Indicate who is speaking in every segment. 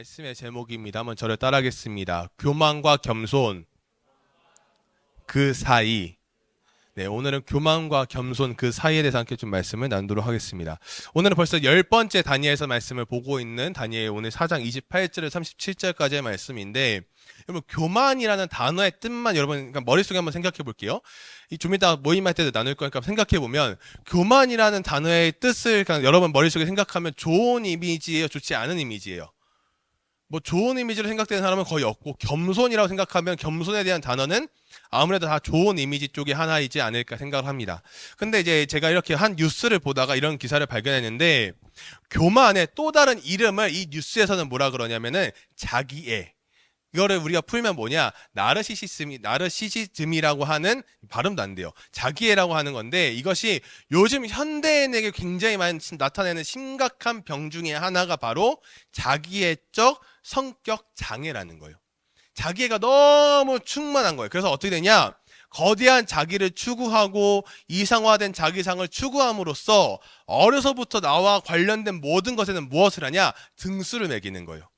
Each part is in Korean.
Speaker 1: 말씀의 제목입니다. 한번 저를 따라하겠습니다. 교만과 겸손 그 사이. 네, 오늘은 교만과 겸손 그 사이에 대해서 함께 좀 말씀을 나누도록 하겠습니다. 오늘은 벌써 열 번째 다니엘서 말씀을 보고 있는 다니엘 오늘 4장 28절 37절까지의 말씀인데 여러분 교만이라는 단어의 뜻만 여러분 그러니까 머릿속에 한번 생각해 볼게요. 이좀 이따 모임할 때도 나눌 거니까 생각해 보면 교만이라는 단어의 뜻을 그냥 여러분 머릿속에 생각하면 좋은 이미지예요, 좋지 않은 이미지예요. 뭐 좋은 이미지로 생각되는 사람은 거의 없고 겸손이라고 생각하면 겸손에 대한 단어는 아무래도 다 좋은 이미지 쪽의 하나이지 않을까 생각을 합니다. 근데 이제 제가 이렇게 한 뉴스를 보다가 이런 기사를 발견했는데 교만의 또 다른 이름을 이 뉴스에서는 뭐라 그러냐면은 자기애. 이거를 우리가 풀면 뭐냐? 나르시시즘이 나르시시즘이라고 하는 발음도 안 돼요. 자기애라고 하는 건데 이것이 요즘 현대인에게 굉장히 많이 나타내는 심각한 병 중에 하나가 바로 자기애적 성격 장애라는 거예요. 자기애가 너무 충만한 거예요. 그래서 어떻게 되냐? 거대한 자기를 추구하고 이상화된 자기상을 추구함으로써 어려서부터 나와 관련된 모든 것에는 무엇을 하냐? 등수를 매기는 거예요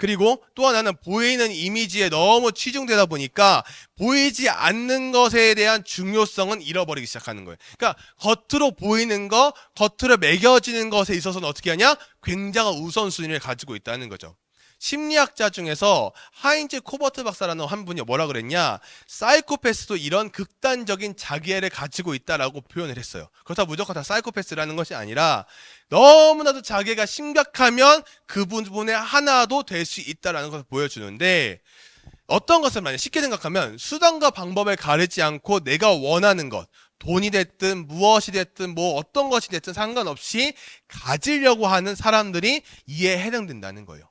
Speaker 1: 그리고 또 하나는 보이는 이미지에 너무 치중되다 보니까 보이지 않는 것에 대한 중요성은 잃어버리기 시작하는 거예요. 그러니까 겉으로 보이는 거, 겉으로 매겨지는 것에 있어서는 어떻게 하냐? 굉장한 우선순위를 가지고 있다는 거죠. 심리학자 중에서 하인즈 코버트 박사라는 한 분이 뭐라 그랬냐? 사이코패스도 이런 극단적인 자기애를 가지고 있다라고 표현을 했어요. 그렇다 무조건 다 사이코패스라는 것이 아니라 너무나도 자기가 심각하면 그 부분의 하나도 될 수 있다라는 것을 보여주는데 어떤 것을 만약 쉽게 생각하면 수단과 방법을 가리지 않고 내가 원하는 것 돈이 됐든 무엇이 됐든 뭐 어떤 것이 됐든 상관없이 가지려고 하는 사람들이 이에 해당된다는 거예요.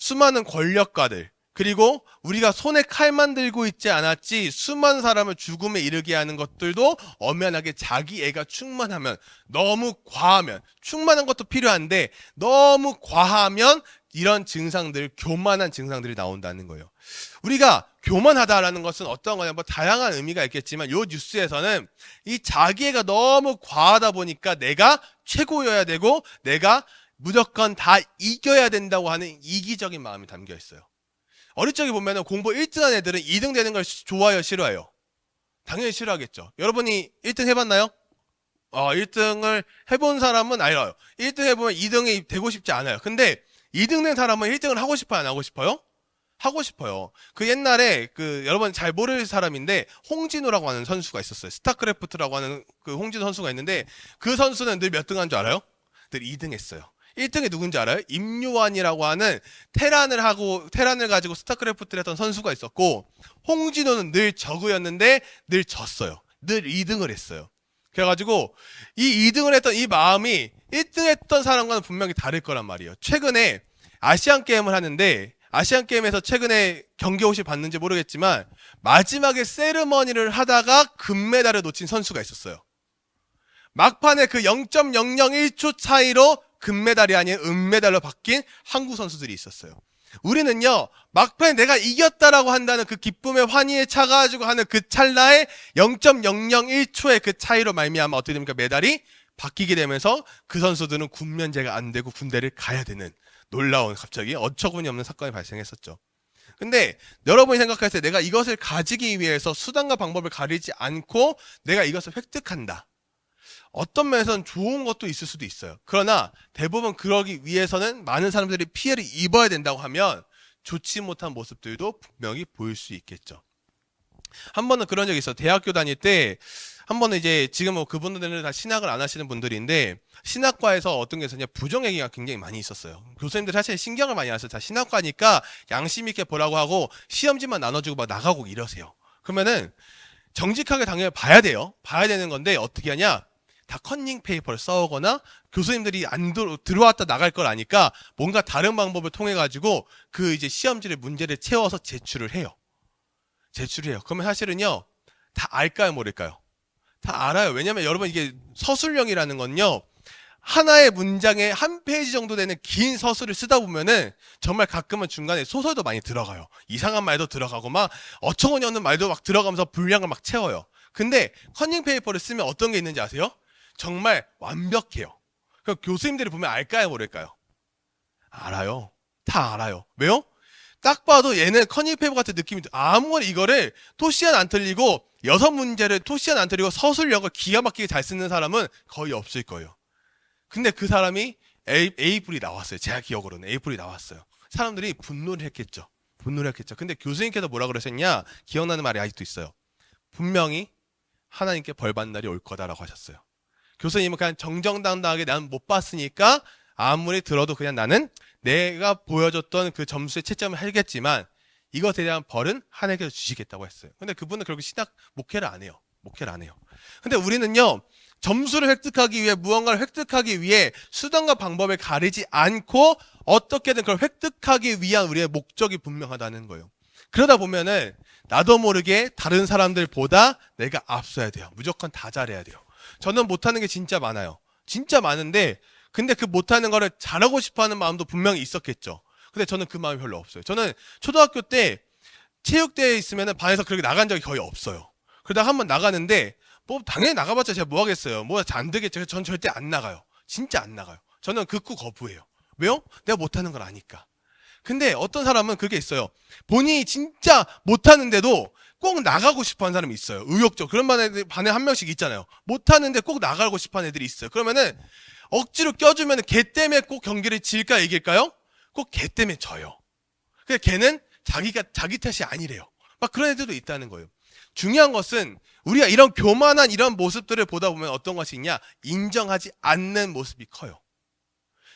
Speaker 1: 수많은 권력가들 그리고 우리가 손에 칼만 들고 있지 않았지 수많은 사람을 죽음에 이르게 하는 것들도 엄연하게 자기 애가 충만하면 너무 과하면 충만한 것도 필요한데 너무 과하면 이런 증상들 교만한 증상들이 나온다는 거예요. 우리가 교만하다라는 것은 어떤 거냐 뭐 다양한 의미가 있겠지만 요 뉴스에서는 이 자기애가 너무 과하다 보니까 내가 최고여야 되고 내가 무조건 다 이겨야 된다고 하는 이기적인 마음이 담겨 있어요. 어릴 적에 보면은 공부 1등한 애들은 2등 되는 걸 좋아요, 싫어해요? 당연히 싫어하겠죠. 여러분이 1등 해봤나요? 어, 1등을 해본 사람은 알아요. 1등 해보면 2등이 되고 싶지 않아요. 근데 2등 된 사람은 1등을 하고 싶어요, 안 하고 싶어요? 하고 싶어요. 그 옛날에 그 여러분 잘 모를 사람인데 홍진호라고 하는 선수가 있었어요. 스타크래프트라고 하는 그 홍진호 선수가 있는데 그 선수는 늘 몇 등 한 줄 알아요? 늘 2등 했어요. 1등이 누군지 알아요? 임요환이라고 하는 테란을 하고 테란을 가지고 스타크래프트를 했던 선수가 있었고 홍진호는 늘 저그였는데 늘 졌어요. 늘 2등을 했어요. 그래가지고 이 2등을 했던 이 마음이 1등 했던 사람과는 분명히 다를 거란 말이에요. 최근에 아시안 게임을 하는데 아시안 게임에서 최근에 경기 혹시 봤는지 모르겠지만 마지막에 세르머니를 하다가 금메달을 놓친 선수가 있었어요. 막판에 그 0.001초 차이로 금메달이 아닌 은메달로 바뀐 한국 선수들이 있었어요. 우리는요, 막판에 내가 이겼다라고 한다는 그 기쁨의 환희에 차가지고 하는 그 찰나에 0.001초의 그 차이로 말미암아 어떻게 됩니까? 메달이 바뀌게 되면서 그 선수들은 군면제가 안 되고 군대를 가야 되는 놀라운 갑자기 어처구니 없는 사건이 발생했었죠. 근데 여러분이 생각했을 때 내가 이것을 가지기 위해서 수단과 방법을 가리지 않고 내가 이것을 획득한다. 어떤 면에서는 좋은 것도 있을 수도 있어요. 그러나 대부분 그러기 위해서는 많은 사람들이 피해를 입어야 된다고 하면 좋지 못한 모습들도 분명히 보일 수 있겠죠. 한 번은 그런 적이 있어요. 대학교 다닐 때, 한 번은 이제 지금 뭐 그분들은 다 신학을 안 하시는 분들인데, 신학과에서 어떤 게 있었냐, 부정 얘기가 굉장히 많이 있었어요. 교수님들 사실 신경을 많이 안 써요. 다 신학과니까 양심 있게 보라고 하고, 시험지만 나눠주고 막 나가고 이러세요. 그러면은, 정직하게 당연히 봐야 돼요. 봐야 되는 건데, 어떻게 하냐? 다 컨닝 페이퍼를 써오거나 교수님들이 안 들, 들어왔다 나갈 걸 아니까 뭔가 다른 방법을 통해 가지고 그 이제 시험지를 문제를 채워서 제출을 해요. 제출을 해요. 그러면 사실은요 다 알까요 모를까요? 다 알아요. 왜냐면 여러분 이게 서술형이라는 건요 하나의 문장에 한 페이지 정도 되는 긴 서술을 쓰다 보면은 정말 가끔은 중간에 소설도 많이 들어가요. 이상한 말도 들어가고 막 어처구니 없는 말도 막 들어가면서 분량을 막 채워요. 근데 컨닝 페이퍼를 쓰면 어떤 게 있는지 아세요? 정말 완벽해요. 그 교수님들이 보면 알까요, 모를까요? 알아요. 다 알아요. 왜요? 딱 봐도 얘는 커니페이브 같은 느낌이 들- 아무리 이거를 토시안 안 틀리고 여섯 문제를 토시안 안 틀리고 서술력을 기가 막히게 잘 쓰는 사람은 거의 없을 거예요. 근데 그 사람이 A, A뿔이 나왔어요. 제가 기억으로는 A뿔이 나왔어요. 사람들이 분노를 했겠죠. 분노를 했겠죠. 근데 교수님께서 뭐라 그러셨냐? 기억나는 말이 아직도 있어요. 분명히 하나님께 벌 받는 날이 올 거다라고 하셨어요. 교수님은 그냥 정정당당하게 나는 못 봤으니까 아무리 들어도 그냥 나는 내가 보여줬던 그 점수에 채점을 하겠지만 이것에 대한 벌은 하나님께서 주시겠다고 했어요. 근데 그분은 결국 신학 목회를 안 해요. 목회를 안 해요. 근데 우리는요, 점수를 획득하기 위해 무언가를 획득하기 위해 수단과 방법을 가리지 않고 어떻게든 그걸 획득하기 위한 우리의 목적이 분명하다는 거예요. 그러다 보면은 나도 모르게 다른 사람들보다 내가 앞서야 돼요. 무조건 다 잘해야 돼요. 저는 못하는 게 진짜 많아요. 진짜 많은데 근데 그 못하는 거를 잘하고 싶어하는 마음도 분명히 있었겠죠. 근데 저는 그 마음이 별로 없어요. 저는 초등학교 때 체육대회에 있으면 반에서 그렇게 나간 적이 거의 없어요. 그러다 한번 나가는데 뭐 당연히 나가봤자 제가 뭐 하겠어요. 뭐 안 되겠죠. 전 절대 안 나가요. 진짜 안 나가요. 저는 극구 거부해요. 왜요? 내가 못하는 걸 아니까. 근데 어떤 사람은 그게 있어요. 본인이 진짜 못하는데도 꼭 나가고 싶어 하는 사람이 있어요. 의욕적. 그런 반 애들 반에 한 명씩 있잖아요. 못하는데 꼭 나가고 싶어 하는 애들이 있어요. 그러면은 억지로 껴주면 걔 때문에 꼭 경기를 질까 이길까요? 꼭 걔 때문에 져요. 근데 걔는 자기가 자기 탓이 아니래요. 막 그런 애들도 있다는 거예요. 중요한 것은 우리가 이런 교만한 이런 모습들을 보다 보면 어떤 것이 있냐? 인정하지 않는 모습이 커요.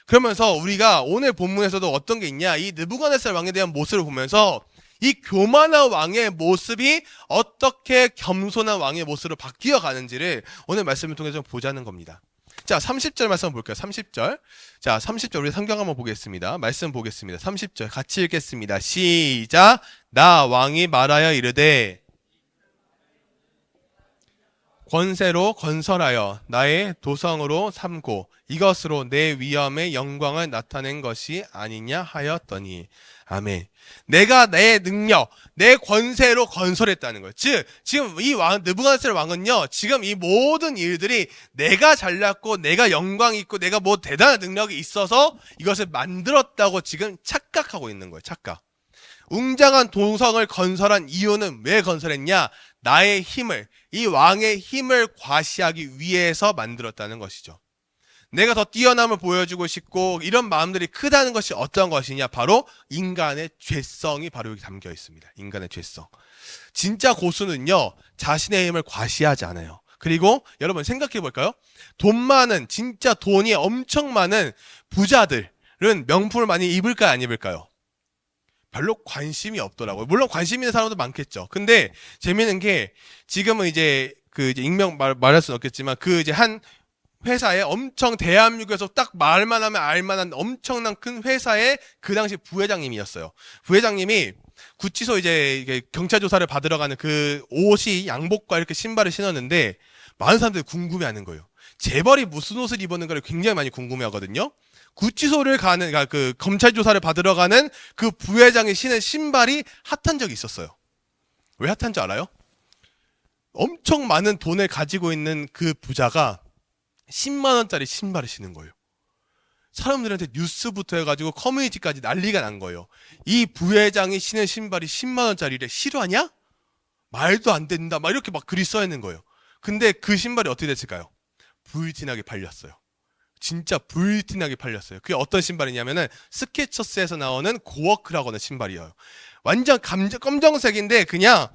Speaker 1: 그러면서 우리가 오늘 본문에서도 어떤 게 있냐? 이 느부갓네살 왕에 대한 모습을 보면서 이 교만한 왕의 모습이 어떻게 겸손한 왕의 모습으로 바뀌어 가는지를 오늘 말씀을 통해서 좀 보자는 겁니다. 자, 30절 말씀 볼게요. 30절. 자, 30절 우리 성경 한번 보겠습니다. 말씀 보겠습니다. 30절 같이 읽겠습니다. 시작. 나 왕이 말하여 이르되 권세로 건설하여 나의 도성으로 삼고 이것으로 내 위엄의 영광을 나타낸 것이 아니냐 하였더니 아멘. 내가 내 능력, 내 권세로 건설했다는 거예요. 즉 지금 이 왕 느부갓네살 왕은요. 지금 이 모든 일들이 내가 잘났고 내가 영광 있고 내가 뭐 대단한 능력이 있어서 이것을 만들었다고 지금 착각하고 있는 거예요. 착각. 웅장한 도성을 건설한 이유는 왜 건설했냐? 나의 힘을, 이 왕의 힘을 과시하기 위해서 만들었다는 것이죠. 내가 더 뛰어남을 보여주고 싶고 이런 마음들이 크다는 것이 어떤 것이냐? 바로 인간의 죄성이 바로 여기 담겨 있습니다. 인간의 죄성. 진짜 고수는요, 자신의 힘을 과시하지 않아요. 그리고 여러분 생각해 볼까요? 돈 많은, 진짜 돈이 엄청 많은 부자들은 명품을 많이 입을까요? 안 입을까요? 별로 관심이 없더라고요. 물론 관심 있는 사람도 많겠죠. 근데 재미있는 게 지금은 이제 그 이제 익명 말, 말할 수는 없겠지만 그 이제 한 회사에 엄청 대한민국에서 딱 말만 하면 알만한 엄청난 큰 회사의 그 당시 부회장님이었어요. 부회장님이 구치소 이제 경찰 조사를 받으러 가는 그 옷이 양복과 이렇게 신발을 신었는데 많은 사람들이 궁금해하는 거예요. 재벌이 무슨 옷을 입었는가를 굉장히 많이 궁금해하거든요. 구치소를 가는 그러니까 그 검찰 조사를 받으러 가는 그 부회장이 신은 신발이 핫한 적이 있었어요. 왜 핫한 줄 알아요? 엄청 많은 돈을 가지고 있는 그 부자가 10만 원짜리 신발을 신는 거예요. 사람들한테 뉴스부터 해가지고 커뮤니티까지 난리가 난 거예요. 이 부회장이 신은 신발이 10만 원짜리래 실화냐? 말도 안 된다. 막 이렇게 막 글이 써 있는 거예요. 근데 그 신발이 어떻게 됐을까요? 불티나게 팔렸어요. 진짜 불티나게 팔렸어요. 그게 어떤 신발이냐면은 스케쳐스에서 나오는 고워크라고 하는 신발이에요. 완전 감정, 검정색인데 그냥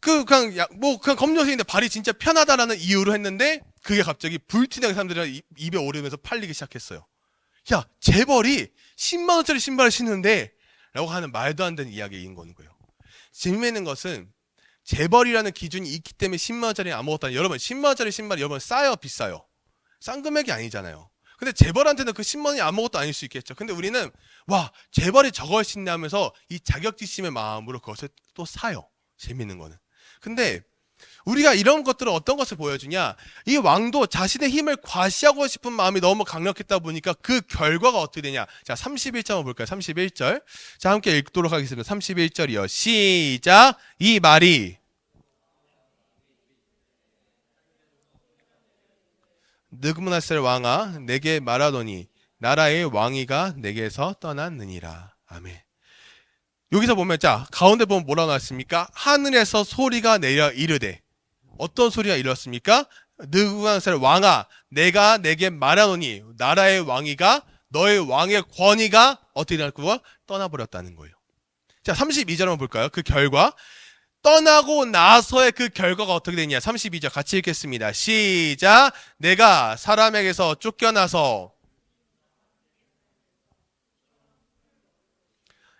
Speaker 1: 그 그냥 야- 뭐 그냥 검정색인데 발이 진짜 편하다라는 이유로 했는데 그게 갑자기 불티나게 사람들이 입- 입에 오르면서 팔리기 시작했어요. 야 재벌이 10만 원짜리 신발을 신는데 라고 하는 말도 안 되는 이야기인 거는 거예요. 재미있는 것은 재벌이라는 기준이 있기 때문에 10만 원짜리 아무것도 아니에요. 여러분 10만 원짜리 신발이 여러분 싸요 비싸요? 싼 금액이 아니잖아요. 근데 재벌한테는 그 10만 원이 아무것도 아닐 수 있겠죠. 근데 우리는 와 재벌이 저걸 신냐면서 이 자격지심의 마음으로 그것을 또 사요. 재밌는 거는. 근데 우리가 이런 것들은 어떤 것을 보여주냐? 이 왕도 자신의 힘을 과시하고 싶은 마음이 너무 강력했다 보니까 그 결과가 어떻게 되냐? 자, 31절 한번 볼까요? 31절. 자, 함께 읽도록 하겠습니다. 31절이요. 시작. 이 말이 느그무나셀 왕아 내게 말하더니 나라의 왕위가 내게서 떠났느니라. 아멘. 여기서 보면 자 가운데 보면 뭐라고 나왔습니까? 하늘에서 소리가 내려 이르되 어떤 소리가 이르렀습니까? 느부갓네살 왕아 내가 내게 말하노니 나라의 왕위가 너의 왕의 권위가 어떻게 될까 떠나버렸다는 거예요. 자 32절 한번 볼까요? 그 결과 떠나고 나서의 그 결과가 어떻게 되냐? 32절 같이 읽겠습니다. 시작. 내가 사람에게서 쫓겨나서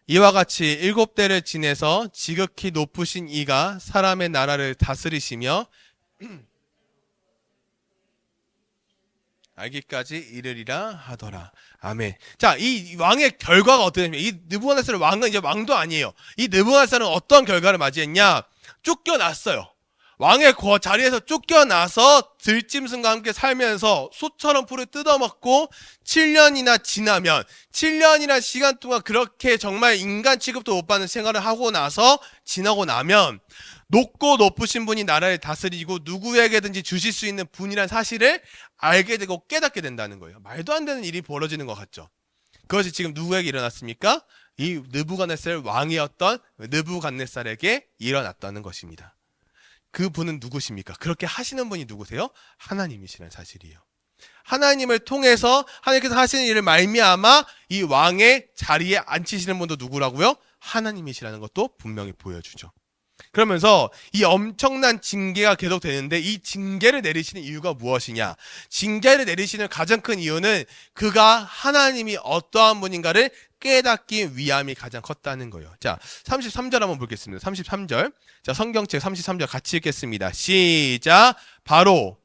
Speaker 1: 이와 같이 일곱 대를 지내서 지극히 높으신 이가 사람의 나라를 다스리시며 알기까지 이르리라 하더라. 아멘. 자, 이 왕의 결과가 어떻게 되냐면 이 느부갓네살 왕은 이제 왕도 아니에요. 이 느부갓네살은 어떤 결과를 맞이했냐? 쫓겨났어요. 왕의 거 자리에서 쫓겨나서 들짐승과 함께 살면서 소처럼 풀을 뜯어먹고 7년이나 지나면 7년이나 시간 동안 그렇게 정말 인간 취급도 못 받는 생활을 하고 나서 지나고 나면 높고 높으신 분이 나라를 다스리고 누구에게든지 주실 수 있는 분이란 사실을 알게 되고 깨닫게 된다는 거예요. 말도 안 되는 일이 벌어지는 것 같죠. 그것이 지금 누구에게 일어났습니까? 이 느부갓네살 왕이었던 느부갓네살에게 일어났다는 것입니다. 그 분은 누구십니까? 그렇게 하시는 분이 누구세요? 하나님이시라는 사실이에요. 하나님을 통해서 하나님께서 하시는 일을 말미암아 이 왕의 자리에 앉히시는 분도 누구라고요? 하나님이시라는 것도 분명히 보여주죠. 그러면서 이 엄청난 징계가 계속되는데 이 징계를 내리시는 이유가 무엇이냐? 징계를 내리시는 가장 큰 이유는 그가 하나님이 어떠한 분인가를 깨닫기 위함이 가장 컸다는 거예요. 자, 33절 한번 보겠습니다. 33절. 자, 성경책 33절 같이 읽겠습니다. 시작. 바로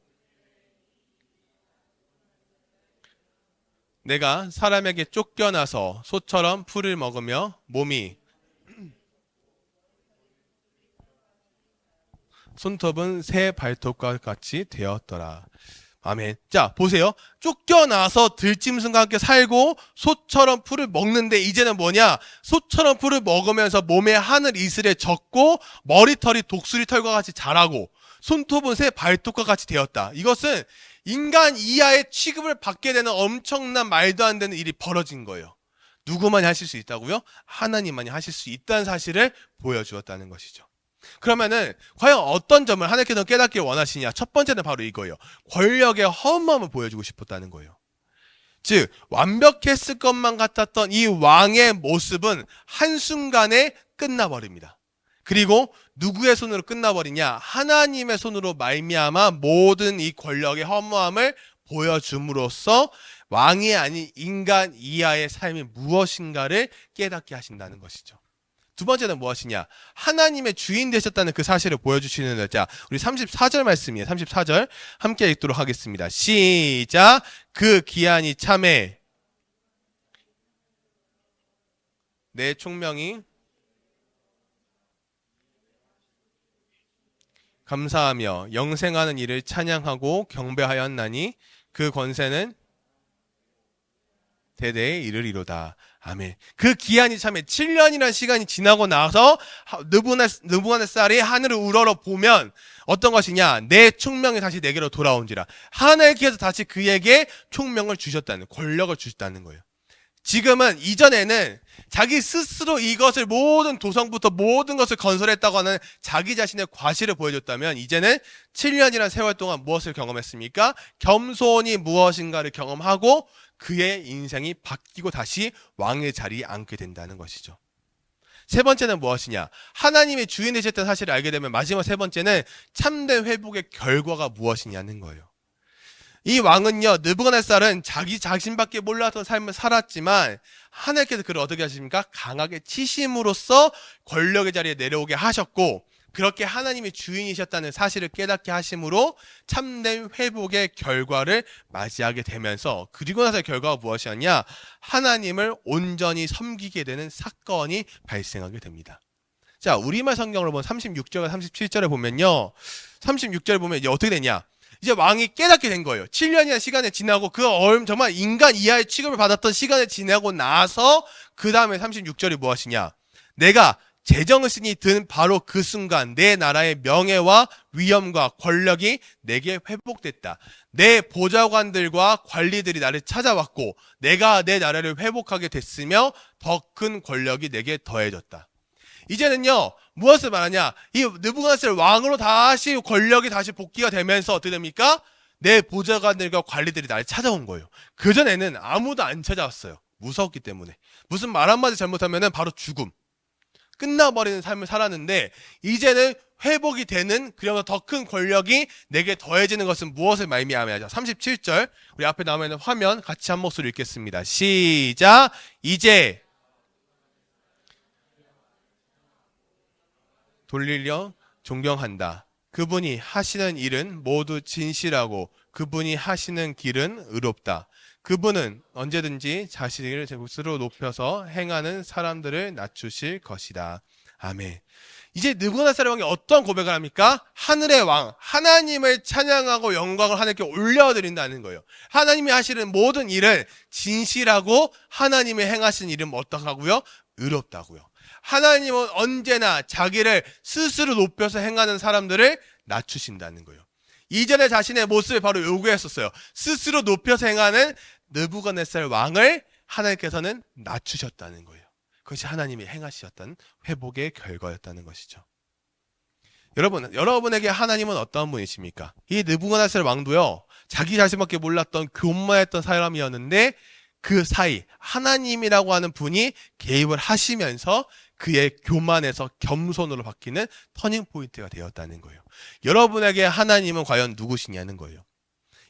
Speaker 1: 내가 사람에게 쫓겨나서 소처럼 풀을 먹으며 몸이 손톱은 새 발톱과 같이 되었더라. 아멘. 자, 보세요. 쫓겨나서 들짐승과 함께 살고 소처럼 풀을 먹는데 이제는 뭐냐? 소처럼 풀을 먹으면서 몸에 하늘 이슬에 젖고 머리털이 독수리 털과 같이 자라고 손톱은 새 발톱과 같이 되었다. 이것은 인간 이하의 취급을 받게 되는 엄청난 말도 안 되는 일이 벌어진 거예요. 누구만이 하실 수 있다고요? 하나님만이 하실 수 있다는 사실을 보여주었다는 것이죠. 그러면은 과연 어떤 점을 하나님께서 깨닫길 원하시냐? 첫 번째는 바로 이거예요. 권력의 허무함을 보여주고 싶었다는 거예요. 즉 완벽했을 것만 같았던 이 왕의 모습은 한순간에 끝나버립니다. 그리고 누구의 손으로 끝나버리냐? 하나님의 손으로 말미암아 모든 이 권력의 허무함을 보여줌으로써 왕이 아닌 인간 이하의 삶이 무엇인가를 깨닫게 하신다는 것이죠. 두 번째는 무엇이냐? 하나님의 주인 되셨다는 그 사실을 보여주시는 자, 우리 34절 말씀이에요. 34절 함께 읽도록 하겠습니다. 시작. 그 기한이 참에 내 총명이 감사하며 영생하는 이를 찬양하고 경배하였나니 그 권세는 대대에 이르리로다. 아멘. 그 기한이 참에 7년이라는 시간이 지나고 나서 느부갓네살이 하늘을 우러러 보면 어떤 것이냐? 내 총명이 다시 내게로 돌아온지라. 하나님께서 다시 그에게 총명을 주셨다는 권력을 주셨다는 거예요. 지금은 이전에는 자기 스스로 이것을 모든 도성부터 모든 것을 건설했다고 하는 자기 자신의 과실을 보여줬다면 이제는 7년이라는 세월 동안 무엇을 경험했습니까? 겸손이 무엇인가를 경험하고 그의 인생이 바뀌고 다시 왕의 자리에 앉게 된다는 것이죠. 세 번째는 무엇이냐? 하나님의 주인 되셨다는 사실을 알게 되면 마지막 세 번째는 참된 회복의 결과가 무엇이냐는 거예요. 이 왕은요, 느부갓네살은 자기 자신밖에 몰랐던 삶을 살았지만 하나님께서 그를 어떻게 하십니까? 강하게 치심으로써 권력의 자리에 내려오게 하셨고 그렇게 하나님의 주인이셨다는 사실을 깨닫게 하심으로 참된 회복의 결과를 맞이하게 되면서 그리고 나서 결과가 무엇이었냐? 하나님을 온전히 섬기게 되는 사건이 발생하게 됩니다. 자, 우리말 성경을 보면 36절과 37절에 보면요. 36절에 보면 이제 어떻게 되냐? 이제 왕이 깨닫게 된 거예요. 7년이나 시간이 지나고 그 얼m 정말 인간 이하의 취급을 받았던 시간을 지나고 나서 그 다음에 36절이 무엇이냐? 내가 제정신이 든 바로 그 순간 내 나라의 명예와 위엄과 권력이 내게 회복됐다. 내 보좌관들과 관리들이 나를 찾아왔고 내가 내 나라를 회복하게 됐으며 더 큰 권력이 내게 더해졌다. 이제는요 무엇을 말하냐 이 느부갓네살 왕으로 다시 권력이 다시 복귀가 되면서 어떻게 됩니까? 내 보좌관들과 관리들이 나를 찾아온 거예요. 그 전에는 아무도 안 찾아왔어요. 무서웠기 때문에 무슨 말 한마디 잘못하면은 바로 죽음. 끝나버리는 삶을 살았는데 이제는 회복이 되는 그러면 더큰 권력이 내게 더해지는 것은 무엇을 말미암아야죠? 37절 우리 앞에 나와 있는 화면 같이 한 목소리 읽겠습니다. 시작. 이제 돌리려 존경한다. 그분이 하시는 일은 모두 진실하고 그분이 하시는 길은 의롭다. 그분은 언제든지 자신을 스스로 높여서 행하는 사람들을 낮추실 것이다. 아멘. 이제 느부갓네살 왕이 어떤 고백을 합니까? 하늘의 왕, 하나님을 찬양하고 영광을 하나님께 올려드린다는 거예요. 하나님이 하시는 모든 일은 진실하고 하나님의 행하신 일은 어떡하고요? 의롭다고요. 하나님은 언제나 자기를 스스로 높여서 행하는 사람들을 낮추신다는 거예요. 이전에 자신의 모습을 바로 요구했었어요. 스스로 높여서 행하는 느부갓네살 왕을 하나님께서는 낮추셨다는 거예요. 그것이 하나님이 행하셨던 회복의 결과였다는 것이죠. 여러분, 여러분에게 하나님은 어떤 분이십니까? 이 느부갓네살 왕도요. 자기 자신밖에 몰랐던 교만했던 사람이었는데 그 사이 하나님이라고 하는 분이 개입을 하시면서 그의 교만에서 겸손으로 바뀌는 터닝 포인트가 되었다는 거예요. 여러분에게 하나님은 과연 누구시냐는 거예요.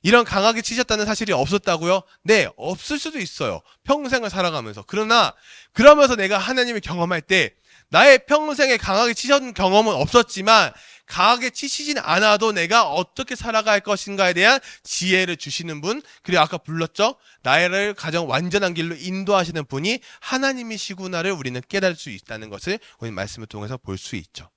Speaker 1: 이런 강하게 치셨다는 사실이 없었다고요? 네, 없을 수도 있어요. 평생을 살아가면서. 그러나 그러면서 내가 하나님을 경험할 때 나의 평생에 강하게 치셨던 경험은 없었지만 강하게 치시진 않아도 내가 어떻게 살아갈 것인가에 대한 지혜를 주시는 분, 그리고 아까 불렀죠? 나를 가장 완전한 길로 인도하시는 분이 하나님이시구나를 우리는 깨달을 수 있다는 것을 오늘 말씀을 통해서 볼 수 있죠.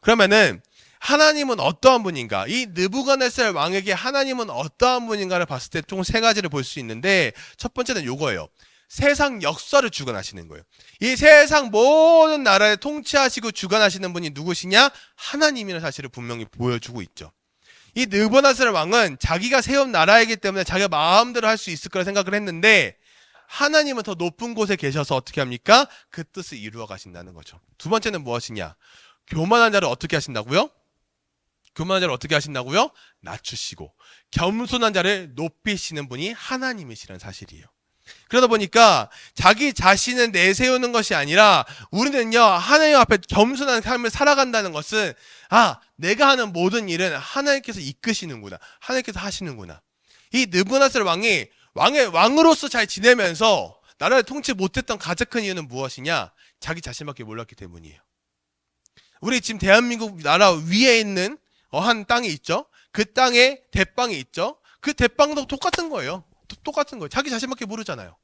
Speaker 1: 그러면은 하나님은 어떠한 분인가? 이 느부갓네살 왕에게 하나님은 어떠한 분인가를 봤을 때 총 세 가지를 볼 수 있는데 첫 번째는 요거예요. 세상 역사를 주관하시는 거예요. 이 세상 모든 나라를 통치하시고 주관하시는 분이 누구시냐? 하나님이라는 사실을 분명히 보여주고 있죠. 이 느부갓네살 왕은 자기가 세운 나라이기 때문에 자기가 마음대로 할 수 있을 거라 생각을 했는데 하나님은 더 높은 곳에 계셔서 어떻게 합니까? 그 뜻을 이루어 가신다는 거죠. 두 번째는 무엇이냐? 교만한 자를 어떻게 하신다고요? 교만한 자를 어떻게 하신다고요? 낮추시고 겸손한 자를 높이시는 분이 하나님이시라는 사실이에요. 그러다 보니까 자기 자신을 내세우는 것이 아니라 우리는요 하나님 앞에 겸손한 삶을 살아간다는 것은 아 내가 하는 모든 일은 하나님께서 이끄시는구나 하나님께서 하시는구나. 이 느부갓네살 왕이 왕의 왕으로서 잘 지내면서 나라를 통치 못했던 가장 큰 이유는 무엇이냐? 자기 자신밖에 몰랐기 때문이에요. 우리 지금 대한민국 나라 위에 있는 어, 한 땅이 있죠? 그 땅에 대빵이 있죠? 그 대빵도 똑같은 거예요 똑같은 거예요. 자기 자신밖에 모르잖아요.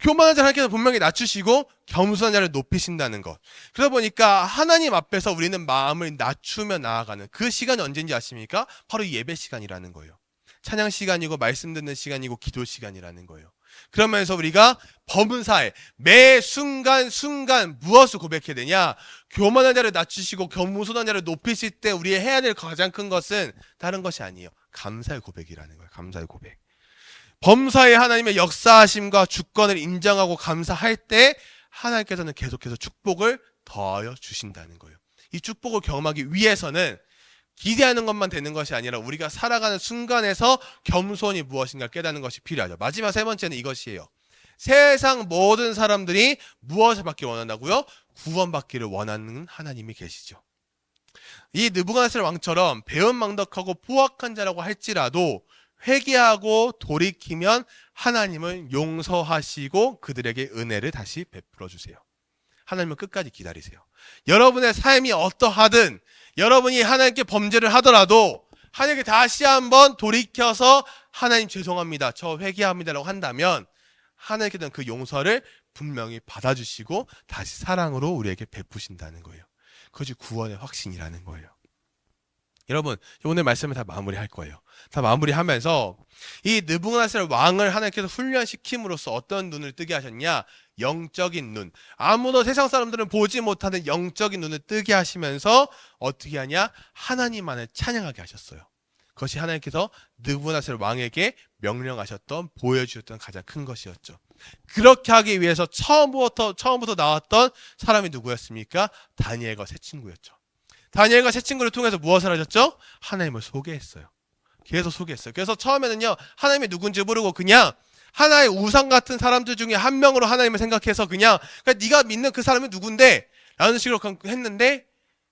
Speaker 1: 교만한 자를 하나님께서 분명히 낮추시고 겸손한 자를 높이신다는 것. 그러다 보니까 하나님 앞에서 우리는 마음을 낮추며 나아가는 그 시간이 언제인지 아십니까? 바로 예배 시간이라는 거예요. 찬양 시간이고 말씀 듣는 시간이고 기도 시간이라는 거예요. 그러면서 우리가 범사에 매 순간 순간 무엇을 고백해야 되냐? 교만한 자를 낮추시고 겸손한 자를 높이실 때 우리의 해야 될 가장 큰 것은 다른 것이 아니에요. 감사의 고백이라는 거예요. 감사의 고백. 범사의 하나님의 역사하심과 주권을 인정하고 감사할 때 하나님께서는 계속해서 축복을 더하여 주신다는 거예요. 이 축복을 경험하기 위해서는 기대하는 것만 되는 것이 아니라 우리가 살아가는 순간에서 겸손이 무엇인가 깨닫는 것이 필요하죠. 마지막 세 번째는 이것이에요. 세상 모든 사람들이 무엇을 받기 원한다고요? 구원받기를 원하는 하나님이 계시죠. 이 느부갓네살 왕처럼 배은망덕하고 포악한 자라고 할지라도 회개하고 돌이키면 하나님은 용서하시고 그들에게 은혜를 다시 베풀어 주세요. 하나님은 끝까지 기다리세요. 여러분의 삶이 어떠하든 여러분이 하나님께 범죄를 하더라도 하나님께 다시 한번 돌이켜서 하나님 죄송합니다. 저 회개합니다라고 한다면 하나님께서는 그 용서를 분명히 받아주시고 다시 사랑으로 우리에게 베푸신다는 거예요. 그것이 구원의 확신이라는 거예요. 여러분 오늘 말씀을 다 마무리할 거예요. 다 마무리하면서 이 느부갓네살 왕을 하나님께서 훈련시킴으로써 어떤 눈을 뜨게 하셨냐? 영적인 눈. 아무도 세상 사람들은 보지 못하는 영적인 눈을 뜨게 하시면서 어떻게 하냐? 하나님만을 찬양하게 하셨어요. 그것이 하나님께서 느부갓네살 왕에게 명령하셨던 보여주셨던 가장 큰 것이었죠. 그렇게 하기 위해서 처음부터 처음부터 나왔던 사람이 누구였습니까? 다니엘과 세 친구였죠. 다니엘과 세 친구를 통해서 무엇을 하셨죠? 하나님을 소개했어요. 계속 소개했어요. 그래서 처음에는요 하나님이 누군지 모르고 그냥 하나의 우상 같은 사람들 중에 한 명으로 하나님을 생각해서 그냥 그러니까 네가 믿는 그 사람이 누군데? 라는 식으로 했는데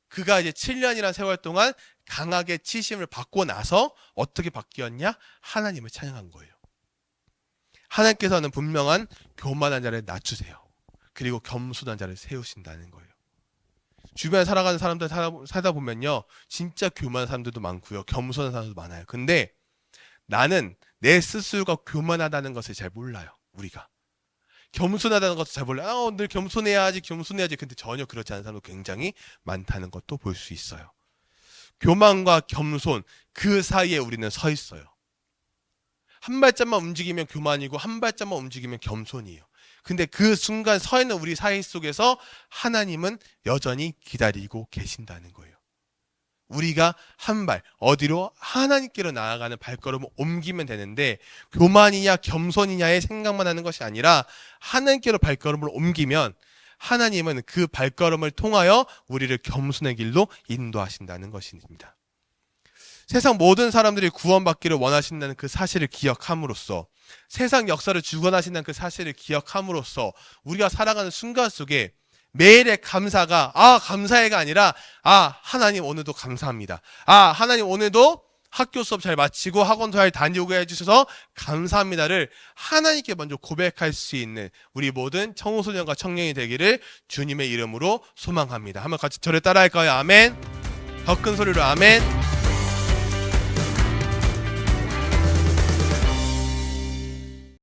Speaker 1: 그가 이제 7년이라는 세월 동안 강하게 치심을 받고 나서 어떻게 바뀌었냐? 하나님을 찬양한 거예요. 하나님께서는 분명한 교만한 자를 낮추세요. 그리고 겸손한 자를 세우신다는 거예요. 주변에 살아가는 사람들 살다, 보면요. 진짜 교만한 사람들도 많고요. 겸손한 사람도 많아요. 근데 나는 내 스스로가 교만하다는 것을 잘 몰라요. 우리가. 겸손하다는 것도 잘 몰라요. 아, 늘 겸손해야지, 겸손해야지. 근데 전혀 그렇지 않은 사람도 굉장히 많다는 것도 볼 수 있어요. 교만과 겸손, 그 사이에 우리는 서 있어요. 한 발짝만 움직이면 교만이고, 한 발짝만 움직이면 겸손이에요. 근데 그 순간 서 있는 우리 사이 속에서 하나님은 여전히 기다리고 계신다는 거예요. 우리가 한 발, 어디로 하나님께로 나아가는 발걸음을 옮기면 되는데, 교만이냐, 겸손이냐의 생각만 하는 것이 아니라, 하나님께로 발걸음을 옮기면, 하나님은 그 발걸음을 통하여 우리를 겸손의 길로 인도하신다는 것입니다. 세상 모든 사람들이 구원받기를 원하신다는 그 사실을 기억함으로써 세상 역사를 주관하신다는 그 사실을 기억함으로써 우리가 살아가는 순간 속에 매일의 감사가 아 감사해가 아니라 아 하나님 오늘도 감사합니다. 아 하나님 오늘도 학교 수업 잘 마치고 학원 잘 다니고 해주셔서 감사합니다를 하나님께 먼저 고백할 수 있는 우리 모든 청소년과 청년이 되기를 주님의 이름으로 소망합니다. 한번 같이 저를 따라할까요? 아멘. 더 큰 소리로 아멘.